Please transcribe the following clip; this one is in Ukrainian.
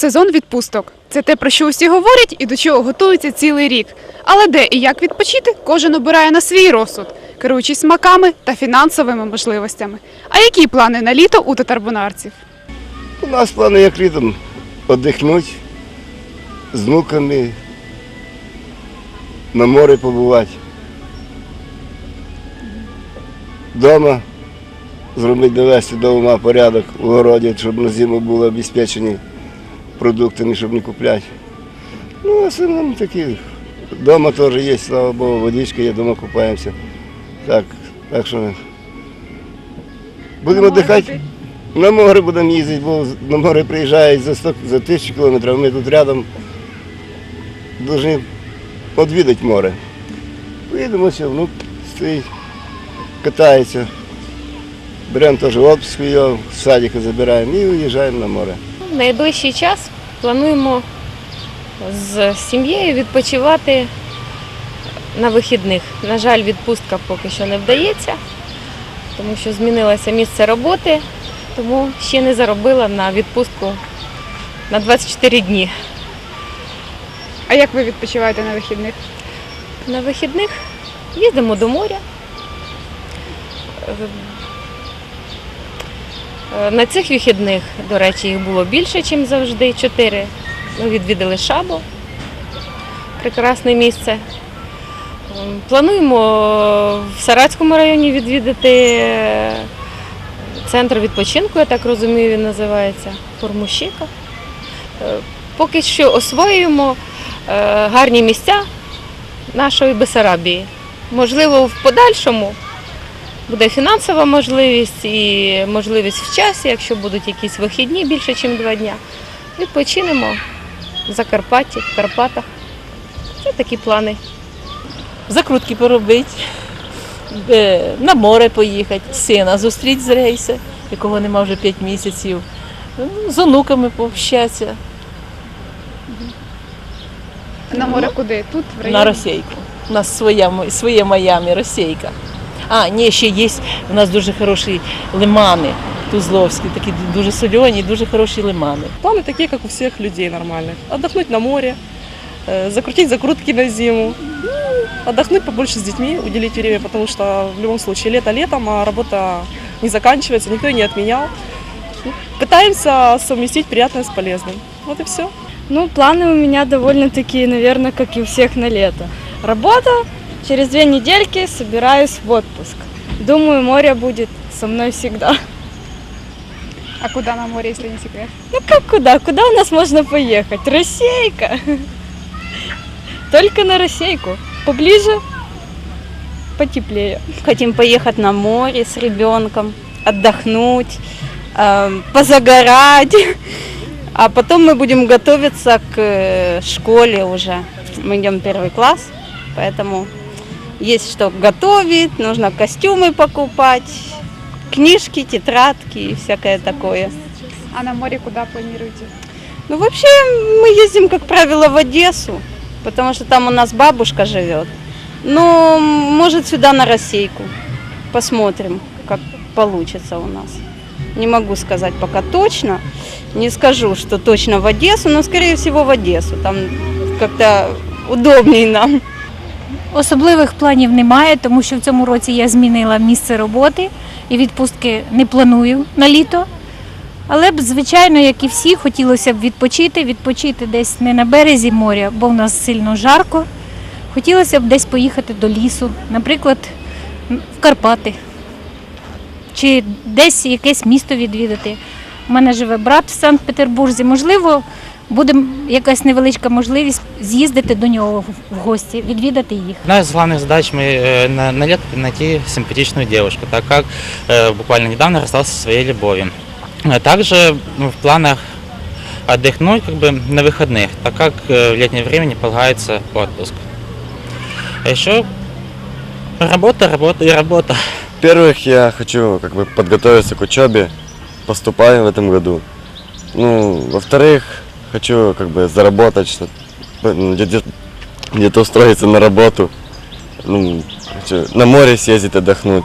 сезон відпусток. Це те, про що усі говорять і до чого готуються цілий рік. Але де і як відпочити, кожен обирає на свій розсуд, керуючись смаками та фінансовими можливостями. А які плани на літо у татарбунарців? У нас плани як літом віддихнути з внуками, на морі побувати. Дома зробити довести до ума порядок у городі, щоб на зиму були обезпечені продуктами, щоб не купляти. Ну, в основному такі. Дома теж є, слава Богу, водичка є, дома купаємося. Так, так що будемо віддихати. На море будемо їздити, бо на море приїжджають за 100, за тисячу кілометрів, ми тут рядом повинні відвідати море. Поїдемо, все, внук стоїть, катається. Беремо теж відпуск його, з садика забираємо і уїжджаємо на море. В найближчий час плануємо з сім'єю відпочивати на вихідних. На жаль, відпустка поки що не вдається, тому що змінилося місце роботи, тому ще не заробила на відпустку на 24 дні. А як ви відпочиваєте на вихідних? На вихідних їздимо до моря. Е, На цих вихідних, до речі, їх було більше, ніж завжди. Чотири. Ми відвідали Шабо. Прекрасне місце. Ем, Плануємо в Саратському районі відвідати е, центр відпочинку, я так розумію, він називається Формущика. Е, Поки що освоюємо гарні місця нашої Бесарабії. Можливо, в подальшому буде фінансова можливість і можливість в часі, якщо будуть якісь вихідні більше, ніж два дня. Відпочинемо в Закарпатті, в Карпатах. Це такі плани. закрутки поробити, е, на море поїхати, сина зустріти з рейсу, якого нема вже 5 місяців, ну, з онуками пообщатися На море куди? Тут, в районі? на Російку. У нас своя, своє Майами, Російка. А, ні, ще є, у нас дуже хороші лимани Тузловські, такі дуже сольоні, дуже хороші лимани. Планы такие, как у всех людей нормальных. Отдохнуть на море, э, закрутить закрутки на зиму, ну, отдохнуть побольше с детьми, уделить время, потому что в любом случае лето летом, а работа не заканчивается, никто ее не отменял. Ну, Пытаемся совместить приятное с полезным. Вот и все. Ну, планы у меня довольно такие, наверное, как и у всех на лето. Работа, через две недельки собираюсь в отпуск. Думаю, море будет со мной всегда. А куди на море, якщо не секрет? Ну как куда? Куда у нас можно поехать? Россейка. Только на Россейку. Поближе, потеплее. Хотим поехать на море с ребенком, отдохнуть, э, позагорать. А потом мы будем готовиться к э, школе уже. Мы идем первый класс, поэтому есть что готовить, нужно костюмы покупать, книжки, тетрадки и всякое такое. А на море куди плануєте? Ну, вообще, мы ездим, как правило, в Одессу, потому что там у нас бабушка живет. Но, может, сюда на Российку. Посмотрим, как получится у нас. Не могу сказать пока точно. Не скажу, что точно в Одессу, но, скорее всего, в Одессу. Там как-то удобней нам. Особливих планів немає, тому що в цьому році я змінила місце роботи і відпустки не планую на літо. Але б, звичайно, як і всі, хотілося б відпочити, відпочити десь не на березі моря, бо в нас сильно жарко. Хотілося б десь поїхати до лісу, наприклад, в Карпати. Чи десь якесь місто відвідати. У мене живе брат в Санкт-Петербурзі. Можливо, буде якась невеличка можливість з'їздити до нього в гості, відвідати їх. Одна из главных задач мы э, на, на лето найти симпатичную девушку, так как э, буквально недавно расстался со своей любовью. Э, Также ну, в планах отдохнуть как бы на выходных, так как э, в летнее время не полагается отпуск. А еще работа, работа и работа. Во-первых, я хочу как бы подготовиться к учебе, поступаю в этом году. Ну, во-вторых, хочу как бы заработать, что ну, где- где-то устроиться на работу, ну, хочу на море съездить отдохнуть.